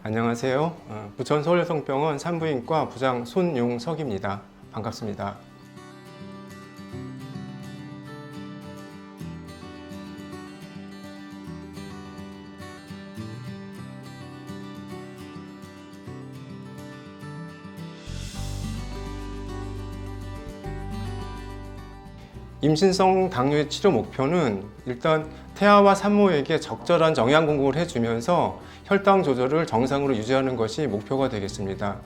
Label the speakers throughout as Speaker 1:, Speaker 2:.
Speaker 1: 안녕하세요. 어, 부천 서울여성병원 산부인과 부장 손용석입니다. 반갑습니다. 임신성 당뇨의 치료 목표는 일단 태아와 산모에게 적절한 영양 공급을 해주면서 혈당 조절을 정상으로 유지하는 것이 목표가 되겠습니다.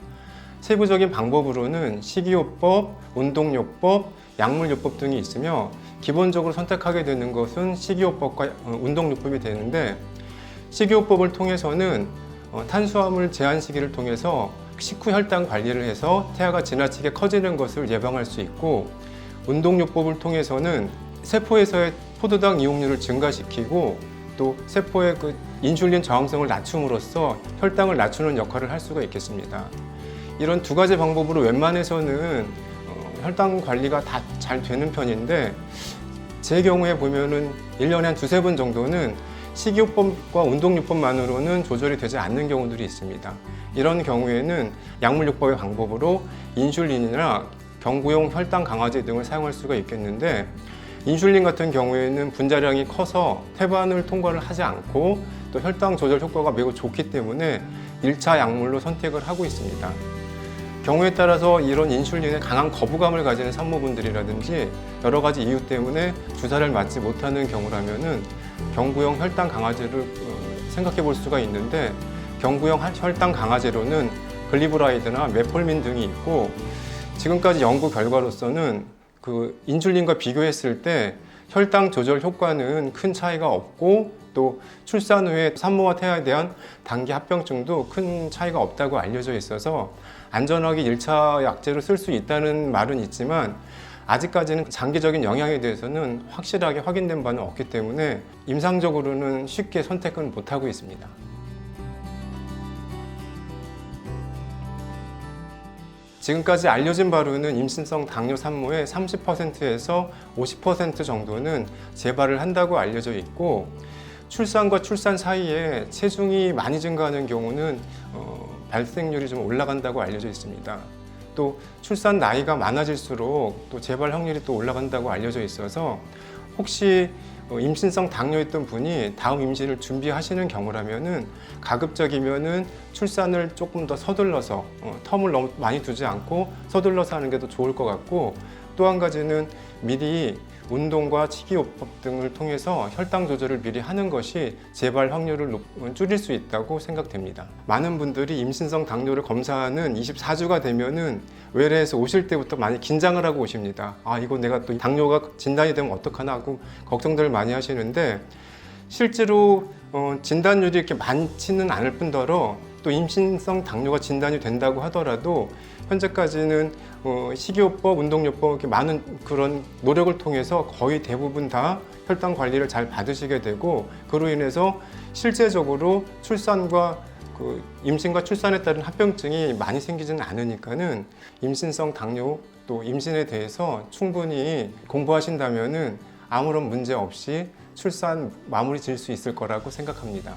Speaker 1: 세부적인 방법으로는 식이요법, 운동요법, 약물요법 등이 있으며 기본적으로 선택하게 되는 것은 식이요법과 어, 운동요법이 되는데 식이요법을 통해서는 어, 탄수화물 제한 시기를 통해서 식후 혈당 관리를 해서 태아가 지나치게 커지는 것을 예방할 수 있고 운동요법을 통해서는 세포에서의 포도당 이용률을 증가시키고 또 세포의 그 인슐린 저항성을 낮춤으로써 혈당을 낮추는 역할을 할 수가 있겠습니다. 이런 두 가지 방법으로 웬만해서는 어, 혈당 관리가 다 잘 되는 편인데 제 경우에 보면은 1년에 한 두세 번 정도는 식이요법과 운동요법만으로는 조절이 되지 않는 경우들이 있습니다. 이런 경우에는 약물요법의 방법으로 인슐린이나 경구용 혈당 강화제 등을 사용할 수가 있겠는데 인슐린 같은 경우에는 분자량이 커서 태반을 통과를 하지 않고 또 혈당 조절 효과가 매우 좋기 때문에 1차 약물로 선택을 하고 있습니다. 경우에 따라서 이런 인슐린에 강한 거부감을 가지는 산모분들이라든지 여러 가지 이유 때문에 주사를 맞지 못하는 경우라면은 경구용 혈당 강화제를 어, 생각해 볼 수가 있는데 경구용 하- 혈당 강화제로는 글리브라이드나 메폴민 등이 있고 지금까지 연구 결과로서는 그 인슐린과 비교했을 때 혈당 조절 효과는 큰 차이가 없고 또 출산 후에 산모와 태아에 대한 단기 합병증도 큰 차이가 없다고 알려져 있어서 안전하게 1차 약제로 쓸 수 있다는 말은 있지만 아직까지는 장기적인 영향에 대해서는 확실하게 확인된 바는 없기 때문에 임상적으로는 쉽게 선택은 못하고 있습니다. 지금까지 알려진 바로는 임신성 당뇨 산모의 30%에서 50% 정도는 재발을 한다고 알려져 있고 출산과 출산 사이에 체중이 많이 증가하는 경우는 어, 발생률이 좀 올라간다고 알려져 있습니다. 또 출산 나이가 많아질수록 또 재발 확률이 또 올라간다고 알려져 있어서 혹시 어, 임신성 당뇨였던 분이 다음 임신을 준비하시는 경우라면은 가급적이면은 출산을 조금 더 서둘러서 어, 텀을 너무 많이 두지 않고 서둘러서 하는 게 더 좋을 것 같고 또 한 가지는 미리 운동과 식이요법 등을 통해서 혈당 조절을 미리 하는 것이 재발 확률을 높- 줄일 수 있다고 생각됩니다. 많은 분들이 임신성 당뇨를 검사하는 24주가 되면은 외래에서 오실 때부터 많이 긴장을 하고 오십니다. 아, 이거 내가 또 당뇨가 진단이 되면 어떡하나 하고 걱정들을 많이 하시는데 실제로 어, 진단율이 이렇게 많지는 않을 뿐더러 또 임신성 당뇨가 진단이 된다고 하더라도 현재까지는 어, 식이요법, 운동요법 이렇게 많은 그런 노력을 통해서 거의 대부분 다 혈당 관리를 잘 받으시게 되고 그로 인해서 실제적으로 출산과 그 임신과 출산에 따른 합병증이 많이 생기지는 않으니까는 임신성 당뇨 또 임신에 대해서 충분히 공부하신다면은 아무런 문제 없이 출산 마무리 지을 수 있을 거라고 생각합니다.